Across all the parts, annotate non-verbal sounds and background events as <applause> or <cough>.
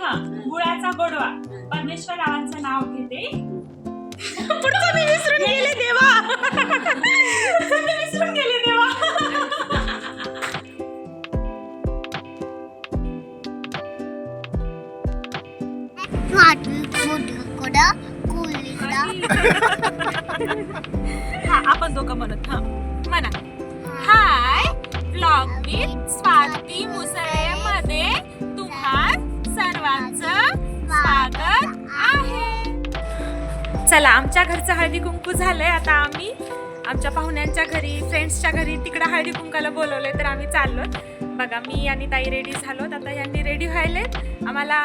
हा गुळाचा गोडवा. परमेश्वर रावांचं नाव घेते. पुढचं मी विसरून गेले देवा? मी विसरून गेले देवा. हा आपण दोघं म्हणत हा. म्हणा. Hi blog with Swati Musale तुम्हा सर्वांचं स्वागत आहे. चला आमच्या घरचं हळदी कुंकू झालंय. आता आम्ही आमच्या पाहुण्यांच्या घरी फ्रेंड्सच्या घरी तिकडं हळदी कुंकाला बोलवलंय तर आम्ही चाललो बघा मी आणि ताई रेडी झालोत. आता यांनी रेडी व्हायलेत. आम्हाला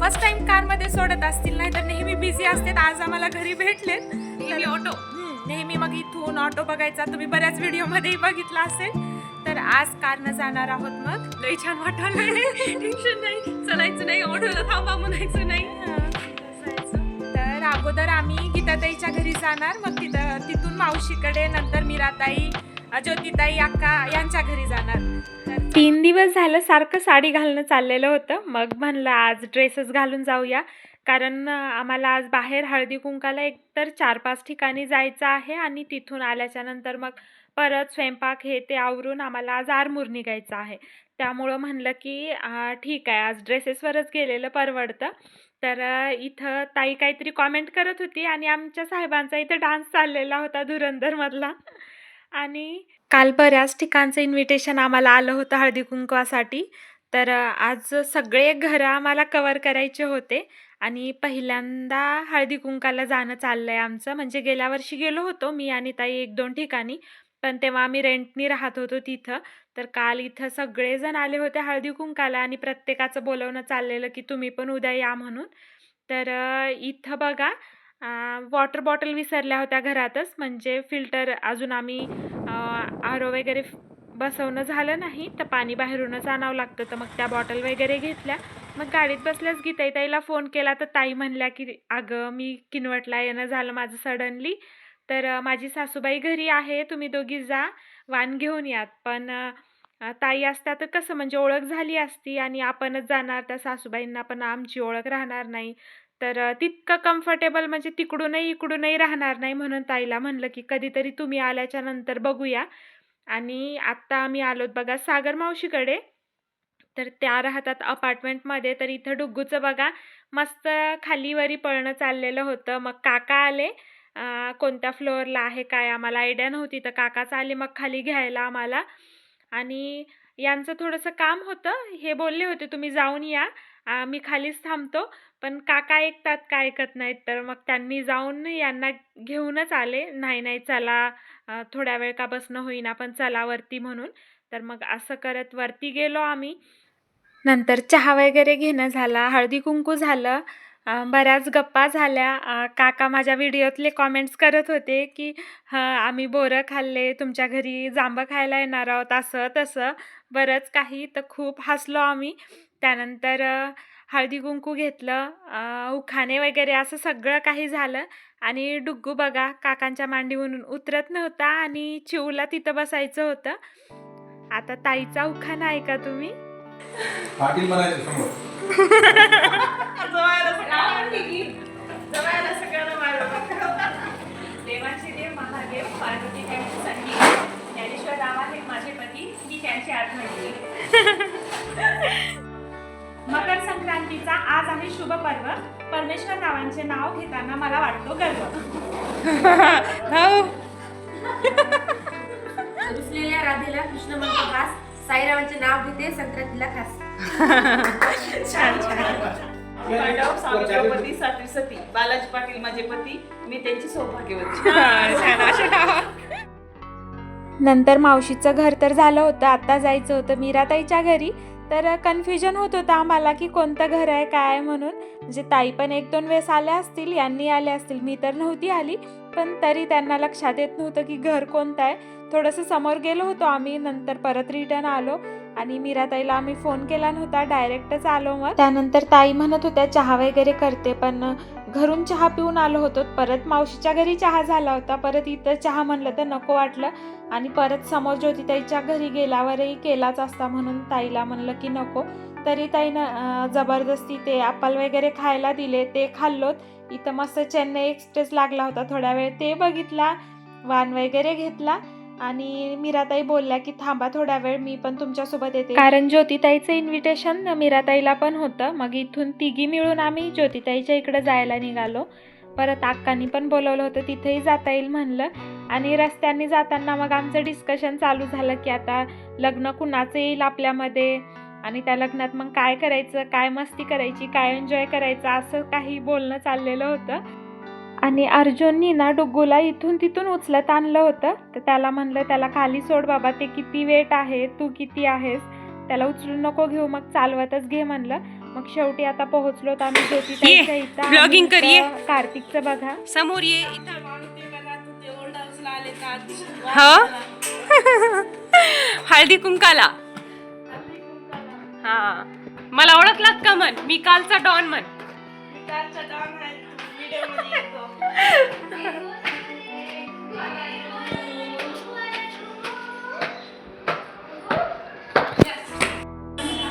फर्स्ट टाइम कारमध्ये सोडत असतील नाही तर नेहमी बिझी असतात. आज आम्हाला घरी भेटलेत. ऑटो नेहमी मग इथून ऑटो बघायचा. तुम्ही बऱ्याच व्हिडिओमध्येही बघितला असेल. तर आज कारनं जाणार आहोत मग. लई छान वाटलं टेन्शन नाही. चलायचं नाही. ऑटोला थांबा म्हणायचं नाही. तर अगोदर आम्ही गीताताईच्या घरी जाणार. मग तिथं तिथून मावशीकडे नंतर मीराताई ज्योतिताई अक्का यांच्या घरी जाणार. तीन दिवस झालं सारखं साडी घालणं चाललेलं होतं. मग म्हणलं आज ड्रेसेस घालून जाऊया. कारण आम्हाला आज बाहेर हळदी कुंकाला एकतर चार पाच ठिकाणी जायचं आहे आणि तिथून आल्याच्यानंतर मग परत स्वयंपाक हे ते आवरून आम्हाला आज आरमूर निघायचं आहे. त्यामुळं म्हणलं की ठीक आहे आज ड्रेसेसवरच गेलेलं परवडतं. तर इथं ताई काहीतरी कॉमेंट करत होती आणि आमच्या साहेबांचा इथं डान्स चाललेला होता धुरंधरमधला. आणि काल बऱ्याच ठिकाणचं इन्व्हिटेशन आम्हाला आलं होतं हळदी कुंकवासाठी. तर आज सगळे घरं आम्हाला कवर करायचे होते. आणि पहिल्यांदा हळदी कुंकाला जाणं चाललं आहे आमचं. म्हणजे गेल्या वर्षी गेलो होतो मी आणि ताई एक दोन ठिकाणी. पण तेव्हा आम्ही रेंटनी राहत होतो तिथं. तर काल इथं सगळेजण आले होते हळदी कुंकाला आणि प्रत्येकाचं बोलवणं चाललेलं की तुम्ही पण उद्या या म्हणून. तर इथं बघा वॉटर बॉटल विसरल्या होत्या घरातच. म्हणजे फिल्टर अजून आम्ही आरो वगैरे बसवणं झालं नाही. तर पाणी बाहेरूनच आणावं लागतं. तर मग त्या बॉटल वगैरे घेतल्या. मग गाडीत बसल्याच गीताई ताईला फोन केला. तर ताई म्हणल्या की अगं मी किनवटला येणं झालं माझं सडनली. तर माझी सासूबाई घरी आहे तुम्ही दोघी जा वाण घेऊन यात. पण ताई असत्या तर कसं म्हणजे ओळख झाली असती आणि आपणच जाणार त्या सासूबाईंना पण आमची ओळख राहणार नाही. तर तितकं कम्फर्टेबल म्हणजे तिकडूनही इकडूनही राहणार नाही म्हणून ताईला म्हणलं की कधीतरी तुम्ही आल्याच्यानंतर बघूया. आणि आत्ता आम्ही आलोत बघा सागर मावशीकडे. तर त्या राहतात अपार्टमेंटमध्ये तर इथं डुग्गूचं बघा मस्त खालीवरी पळणं चाललेलं होतं. मग काका आले कोणत्या फ्लोअरला आहे? काय आम्हाला आयडिया नव्हती तर काकाच आले मग खाली घ्यायला आम्हाला. आणि यांचं थोडंसं काम होतं. हे बोलले होते तुम्ही जाऊन या मी खालीच थांबतो. पण काका ऐकतात का ऐकत नाहीत? तर मग त्यांनी जाऊन यांना घेऊनच आले. नाही नाही चला थोड्या वेळ का बसणं होईना पण चला वरती म्हणून. तर मग असं करत वरती गेलो आम्ही. नंतर चहा वगैरे घेणं झाला हळदी कुंकू झालं. बऱ्याच गप्पा झाल्या. काका माझ्या व्हिडिओतले कॉमेंट्स करत होते की हं आम्ही बोरं खाल्ले तुमच्या घरी जांभं खायला येणार आहोत असं तसं. बरंच काही तर खूप हसलो आम्ही. त्यानंतर अं, हळदी कुंकू घेतलं उखाणे वगैरे असं सगळं काही झालं. आणि डुग्गू बघा काकांच्या मांडीवरून उतरत नव्हता आणि चिवला तिथं बसायचं होतं. आता ताईचा उखाणा आहे का तुम्ही? पाटील म्हणायचं समोर जवळायला सगळ्यांना सगळ्यांना मारलं देवाचे देव महादेव पार्वती त्यांची संगीत ज्ञानेश्वर राव आहेत माझे पती मी त्यांची आठवण. मकर संक्रांतीचा आज आहे शुभ पर्व. परमेश्वर रावांचे नाव घेताना मला वाटतो गर्व. रुसलेल्या राधेला कृष्ण म्हणतो खास साईरामांचे नाव घेते संक्रांतीला खास छान छान सावित्रोपती सात्री सती बालाजी पाटील माझे पती मी त्यांची सौभाग्यवती. नंतर मावशीचं घर तर झालं होतं आता जायचं होतं मीराताईच्या घरी. तर कन्फ्युजन होत होतं आम्हाला की कोणतं घर आहे काय आहे म्हणून. म्हणजे ताई पण एक दोन वेळेस आल्या असतील यांनी आल्या असतील मी तर नव्हती आली. पण तरी त्यांना लक्षात येत नव्हतं की घर कोणतं आहे. थोडंसं समोर गेलो होतो आम्ही नंतर परत रिटर्न आलो. आणि मीराताईला आम्ही फोन केला नव्हता डायरेक्टच आलो मग. त्यानंतर ताई म्हणत होत्या चहा वगैरे करते पण घरून चहा पिऊन आलो होतो. परत मावशीच्या घरी चहा झाला होता. परत इथं चहा म्हणलं तर नको वाटलं. आणि परत समोर ज्योतिताईच्या घरी गेल्यावरही केलाच असता म्हणून ताईला म्हणलं की नको. तरी ताईनं जबरदस्ती ते ॲपल वगैरे खायला दिले. ते खाल्लोत. इथं मस्त चेन्नई एक्सप्रेस लागला होता थोड्या वेळ. ते बघितला वाण वगैरे घेतला. आणि मीराताई बोलल्या की थांबा थोड्या वेळ मी पण तुमच्यासोबत येते. कारण ज्योतिताईचं इन्व्हिटेशन मीराताईला पण होतं. मग इथून तिघी मिळून आम्ही ज्योतिताईच्या इकडे जायला निघालो. परत अक्कांनी पण बोलवलं होतं तिथेही जाता येईल म्हणलं. आणि रस्त्याने जाताना मग आमचं डिस्कशन चालू झालं की आता लग्न कुणाचं येईल आपल्यामध्ये? आणि त्या लग्नात मग काय करायचं? काय मस्ती करायची? काय एन्जॉय करायचं? असं काही बोलणं चाललेलं होतं. आणि अर्जुननी ना डुग्गूला इथून तिथून उचलत आणलं होतं. तर त्याला म्हणलं त्याला खाली सोड बाबा ते किती वेट आहे तू किती आहेस? त्याला उचलून नको घेऊ मग चालवतच घे म्हणलं. मग शेवटी आता पोहोचलो तर आम्ही ज्योतिताईच्या इथं इथं करिये. कार्तिकचं बघा. समोर ये. हा? <laughs> हळदी कुंकाला. हा. मला ओळखलात का म्हण? मी कालचा डॉन म्हण.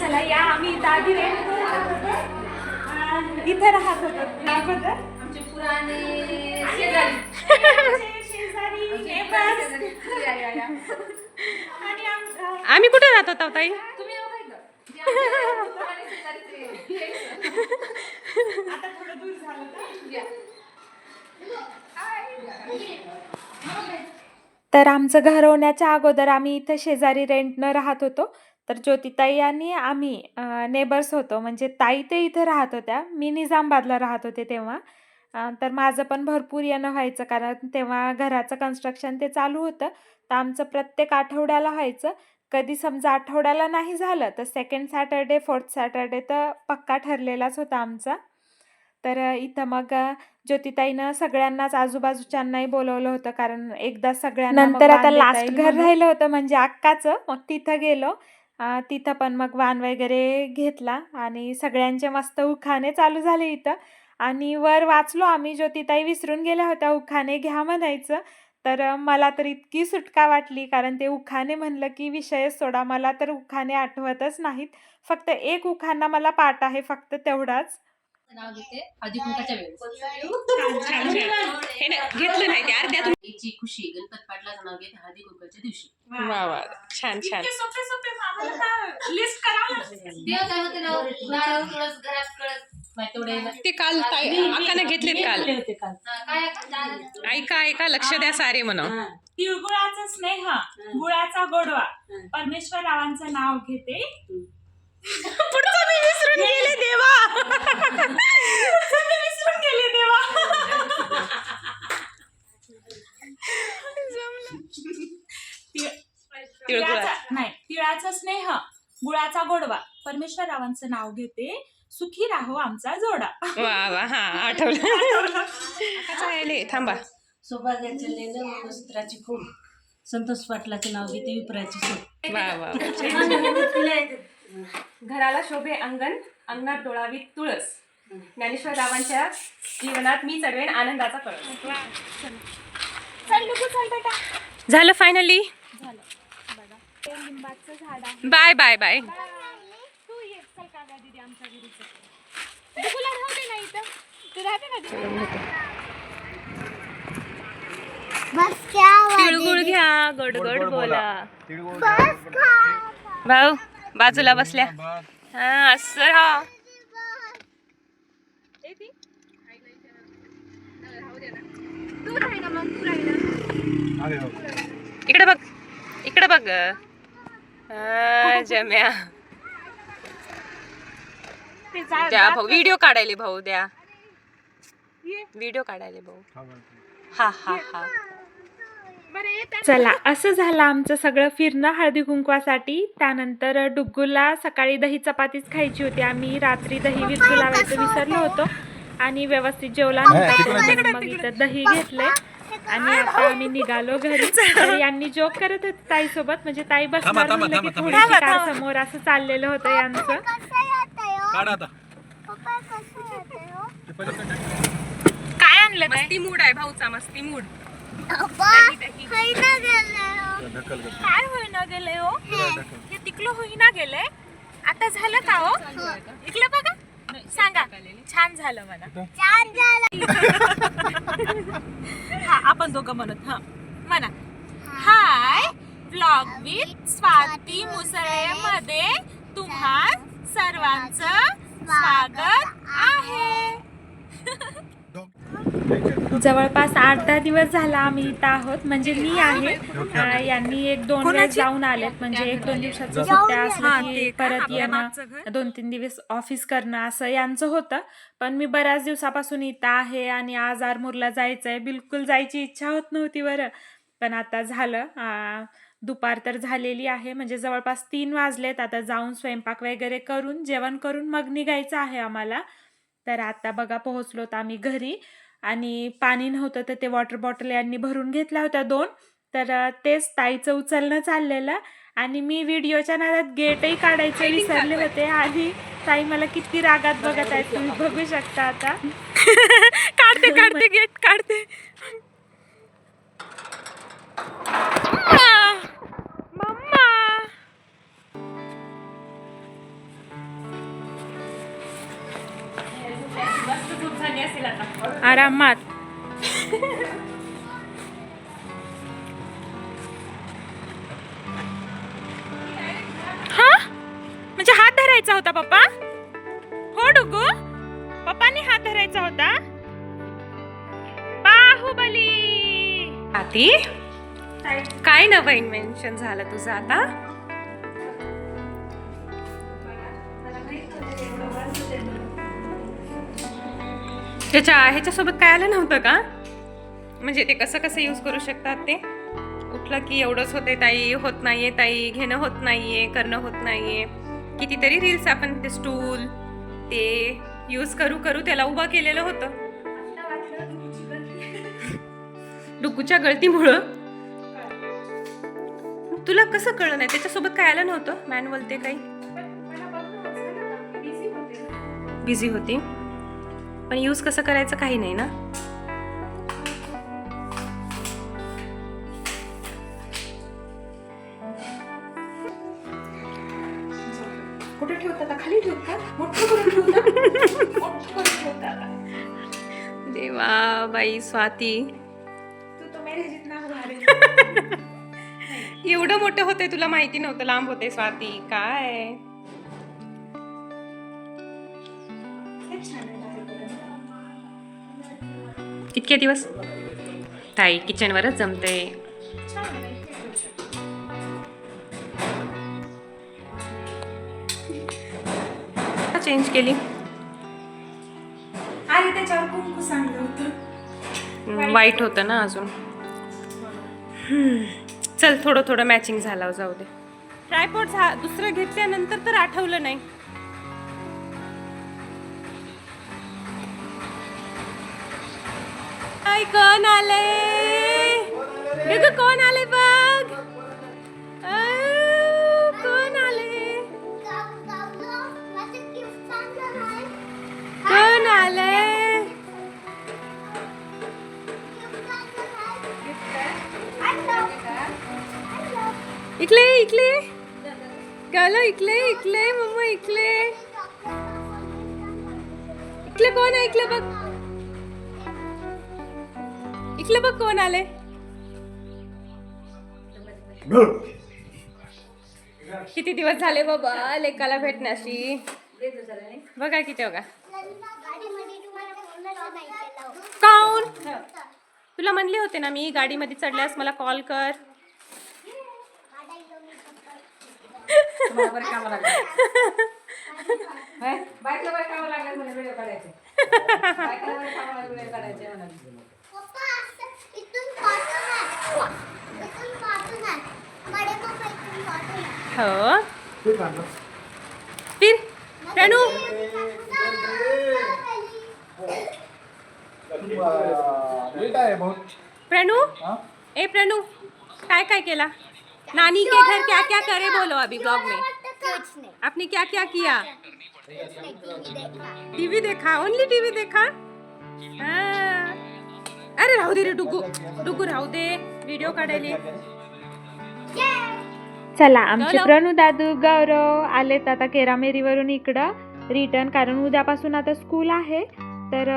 चला या आम्ही दादी रे इथे राहत होतो. अगोदर आमचे पुराणे आम्ही कुठे राहत होता ताई हे. आता थोडं दूर झालं. तर आमचं घर होण्याच्या अगोदर आम्ही इथं शेजारी रेंटनं राहत होतो. तर ज्योतिताई आणि आम्ही नेबर्स होतो. म्हणजे ताई ते इथं राहत होत्या. मी निजामबादला राहत होते तेव्हा. तर माझं पण भरपूर येणं व्हायचं. कारण तेव्हा घराचं कन्स्ट्रक्शन ते चालू होतं. तर आमचं प्रत्येक आठवड्याला व्हायचं. कधी समजा आठवड्याला नाही झालं तर सेकंड सॅटर्डे फोर्थ सॅटर्डे तर पक्का ठरलेलाच होता आमचा. तर इथं मग ज्योतिताईनं सगळ्यांनाच आजूबाजूच्यांनाही बोलवलं होतं. कारण एकदा सगळ्यांना नंतर आता लास्ट घर राहिलं होतं म्हणजे अक्काचं. मग तिथं गेलो. तिथं पण मग वाण वगैरे घेतला. आणि सगळ्यांचे मस्त उखाणे चालू झाले इथं. आणि वर वाचलो आम्ही. ज्योतिताई विसरून गेल्या होत्या. उखाणे घ्या म्हणायचं. तर मला तर इतकी सुटका वाटली. कारण ते उखाणे म्हणलं की विषयच सोडा. मला तर उखाणे आठवतच नाहीत. फक्त एक उखाणा मला पाठ आहे. फक्त तेवढाच. नाव घेते हळदी कुंकाच्या वेळेस. हे ना घेतलं नाही ते अर्ध्यातून याची खुशी गणपत पाटलाचं नाव घेते हळदी कुंकाच्या दिवशी. वा वा छान छान. सोपे सोपे लिस्ट करावं देव काय म्हणते ना नारळ तुळस घरात कळस माहिती तेवढे ते काल ताई अक्काने घेतलेत काल. हा, काय काय? ऐका ऐका लक्ष द्या सारे म्हणा. तिळगुळाचा स्नेह गुळाचा गोडवा. परमेश्वर रावांचं नाव घेते. <laughs> पुढचं मी विसरून गेले देवा. विसरून गेले देवा. तिळाचा- नाही तिळाचा स्नेह गुळाचा गोडवा. परमेश्वर रावांचं नाव घेते सुखी राहो आमचा जोडा. वा वा हा आठवलं. थांबा. सौभाग्याचे लेणं मंगळसूत्राची खूप संतोष पाटलाचे नाव घेते विपराची वा वा <laughs> घराला शोभे अंगण अंगणात डोळावी तुळस. ज्ञानेश्वर रावांच्या जीवनात मी चढवेन आनंदाचा कळस. झालं फायनली लिंबाचं झाड आहे. Bye bye bye? तिळगुळ घ्या गोड गोड बोला. भाऊ. बाजूला बसल्या. हा हो. इकडे बघ इकडे बघ. हा, जम्या. द्या भाऊ व्हिडिओ काढायले भाऊ द्या. व्हिडिओ काढायले भाऊ. हा हा हा. चला असं झालं आमचं सगळं फिरणं हळदी कुंकवासाठी. त्यानंतर डुग्गूला सकाळी दही चपातीच खायची होती. आम्ही रात्री दही विरगू लावायचं विसरलो होतो? आणि व्यवस्थित जेवला नव्हता. मग इथं दही घेतलंय. आणि आता आम्ही निघालो घरी. <laughs> यांनी जोक करत होते ताईसोबत. म्हणजे ताई बसणार म्हणलं की थांबा, थोडीशी कार समोर असं चाललेलं होतं यांचं. काढ आता. काय आणलं मस्ती मूड आहे भाऊचा मस्ती मूड. काय होईना गेलंय हो? हे तिकलं होईना गेलंय आता झालं का हो? इकडे बघा. सांगा. छान झालं मला <laughs> हा आपण दोघं म्हणत हा. म्हणा. Hi blog with Swati Musale तुम्हा सर्वांचं स्वागत आहे. <laughs> जवळपास आठ दहा दिवस झाला आम्ही इथं आहोत. म्हणजे मी आहे. आ, यांनी एक दोन वेळेस जाऊन आलेत. म्हणजे एक दोन दिवसाचं सुट्ट्या असलं की परत येणं दोन तीन दिवस ऑफिस करणं असं यांचं होतं. पण मी बऱ्याच दिवसापासून इथं आहे आणि आज आरमूरला जायचंय. बिलकुल जायची इच्छा होत नव्हती बरं. पण आता झालं. आ, दुपार तर झालेली आहे. म्हणजे जवळपास तीन वाजलेत. आता जाऊन स्वयंपाक वगैरे करून जेवण करून मग निघायचं आहे आम्हाला. तर आता बघा पोहोचलोत आम्ही घरी. आणि पाणी नव्हतं तर ते वॉटर बॉटल यांनी भरून घेतल्या होत्या दोन. तर तेच ताईचं उचलणं चाललेलं आणि मी व्हिडिओच्या नादात गेटही काढायचे विसरले होते. आणि ताई मला किती रागात बघत आहेत तुम्ही बघू शकता आता. <laughs> काढते काढते गेट काढते. असेल आता आरामात. हा? म्हणजे हात धरायचा होता पप्पा? हो डुगू? पप्पानी हात धरायचा होता? बाहुबली! आती काय नवं इन्व्हेन्शन झालं तुझं आता? त्याच्या ह्याच्यासोबत काय आलं नव्हतं का? म्हणजे ते कसं कसं यूज करू शकतात ते? उठलं की एवढंच होते ताई होत नाहीये ताई घेणं होत नाहीये करणं होत नाहीये. कितीतरी रील्स आपण ते स्टूल ते यूज करू करू त्याला उभा केलेलं होतं. डुकूच्या गळतीमुळं? तुला कसं कळलं नाही? त्याच्यासोबत काय आलं नव्हतं? मॅन्युअल ते काही? बिझी होती? पण यूज कसं करायचं काही नाही ना? कुठे ठेवता खाली ठेवता? मोठं करून ठेवता? मोठं करून ठेवता देवा बाई स्वाती. तू तर मेरे जितना एवढं मोठं होतंय तुला माहिती नव्हतं. लांब होते स्वाती. काय? इतके दिवस? ताई किचनवरच जमते. चेंज केली? आणि त्याच्यावर कुंकू सांगलं होतं. वाईट होतं ना अजून. चल थोडं थोडं मॅचिंग झालं जाऊ दे. ट्रायपॉड झा दुसरं घेतल्यानंतर तर आठवलं नाही. आय कोण आले? देखो कोण आले बघ? कोण आले? कोण आले? इकले इकले। गालो इकले इकले मम्मा इकले। इकले कोण आहे इकले बघ। इकले बघ कोण आले किती दिवस झाले बाबा लेकाला भेटण्याशी. बघा किती बघा. काऊन? तुला म्हणले होते ना मी गाडीमध्ये चढल्यास मला कॉल कर. फिर प्रणू प्रणू ए प्रणू काय काय केला? नानी के घर क्या क्या करे बोलो अभी ब्लॉग में। आपने क्या क्या? किया टीवी देखा? ओनली टीवी देखा? हाँ. अरे राहू दे रे डुगू डुगू राहू दे व्हिडिओ काढायला। चला आमचे प्रणू दादू गौरव आलेत आता केरामेरीवरून इकडं रिटर्न कारण उद्यापासून आता स्कूल आहे. तर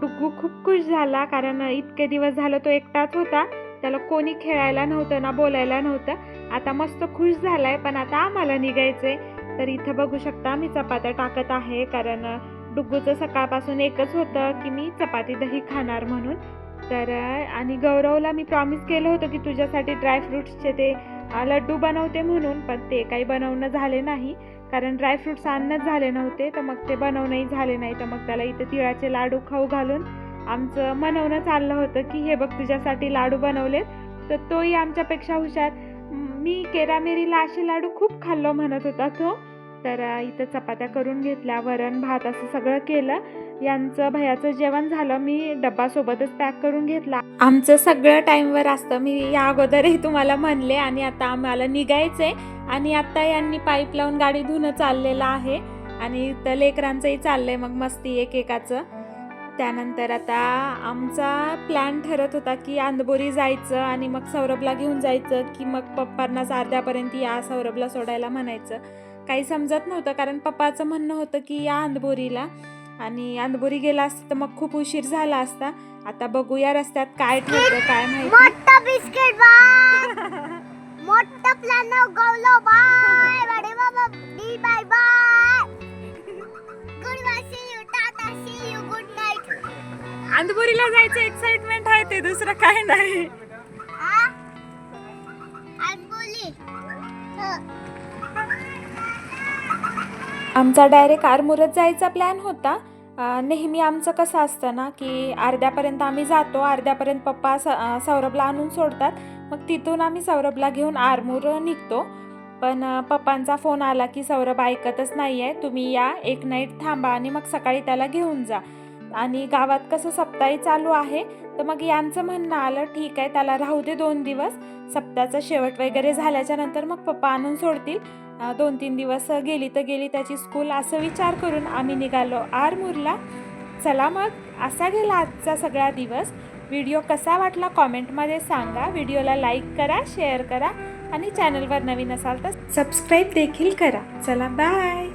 डुग्गू खूप खुश झाला. कारण इतके दिवस झालं तो एकटाच होता. त्याला कोणी खेळायला नव्हतं ना बोलायला नव्हतं. आता मस्त खुश झालाय. पण आता आम्हाला निघायचंय. तर इथं बघू शकता मी चपात्या टाकत आहे. कारण डुग्गूचं सकाळपासून एकच होतं की मी चपाती दही खाणार म्हणून. तर आणि गौरवला मी प्रॉमिस केलं होतं की तुझ्यासाठी ड्रायफ्रुट्सचे ते लड्डू बनवते म्हणून पण ते काही बनवणं झाले नाही. कारण ड्रायफ्रुट्स आणणंच झाले नव्हते तर मग ते बनवणंही झाले नाही. तर मग त्याला इथं तिळाचे लाडू खाऊ घालून आमचं मनवणं चाललं होतं की हे बघ तुझ्यासाठी लाडू बनवलेत. तर तोही आमच्यापेक्षा हुशार. मी केरामेरीला असे लाडू खूप खाल्लो म्हणत होता तो. तर इथं चपात्या करून घेतल्या वरण भात असं सगळं केलं. यांचं भयाचं जेवण झालं मी डब्बा सोबतच पॅक करून घेतला. आमचं सगळं टाईमवर असतं. मी या अगोदरही तुम्हाला म्हणले आणि आता आम्हाला निघायचंय आणि आता यांनी पाईप लावून गाडी धुणं चाललेलं आहे आणि तर लेकरांचंही चाललंय मग मस्ती एकेकाचं. त्यानंतर आता आमचा प्लॅन ठरत होता की आंदबोरी जायचं आणि मग सौरभला घेऊन जायचं की मग पप्पांनाच अर्ध्यापर्यंत या सौरभला सोडायला म्हणायचं. काही समजत नव्हतं कारण पप्पाचं म्हणणं होतं की या आंदबोरीला आणि अंदबोरी गेला असतं तर मग खूप उशीर झाला असता. आता बघूया रस्त्यात काय ठरतं काय माहिती मोठा बिस्किट बाय. मोठा प्लॅन गवलो बाय. बडे बाबा D bye bye. Good bye see you tata see you good night अंदबोरीला जायचं एक्साइटमेंट आहे ते दुसरं काय नाही. आमचा डायरेक्ट आरमुरत जायचा प्लॅन होता. नेहमी आमचं कसं असतं ना की अर्ध्यापर्यंत आम्ही जातो अर्ध्यापर्यंत पप्पा स सौरभला आणून सोडतात. मग तिथून आम्ही सौरभला घेऊन आरमूर निघतो. पण पप्पांचा फोन आला की सौरभ ऐकतच नाही आहे तुम्ही या एक नाईट थांबा आणि मग सकाळी त्याला घेऊन जा. आणि गावात कसं सप्ताही चालू आहे तर मग यांचं म्हणणं आलं ठीक आहे त्याला राहू दे दोन दिवस. सप्ताहाचा शेवट वगैरे झाल्याच्यानंतर मग पप्पा आणून सोडतील. दोन तीन दिवस गेली तर गेली त्याची स्कूल असं विचार करून आम्ही निघालो आरमूरला. चला मग असा गेला आजचा सगळा दिवस. व्हिडिओ कसा वाटला कॉमेंटमध्ये सांगा. व्हिडिओला लाईक करा शेअर करा आणि चॅनलवर नवीन असाल तर सबस्क्राईब देखील करा. चला बाय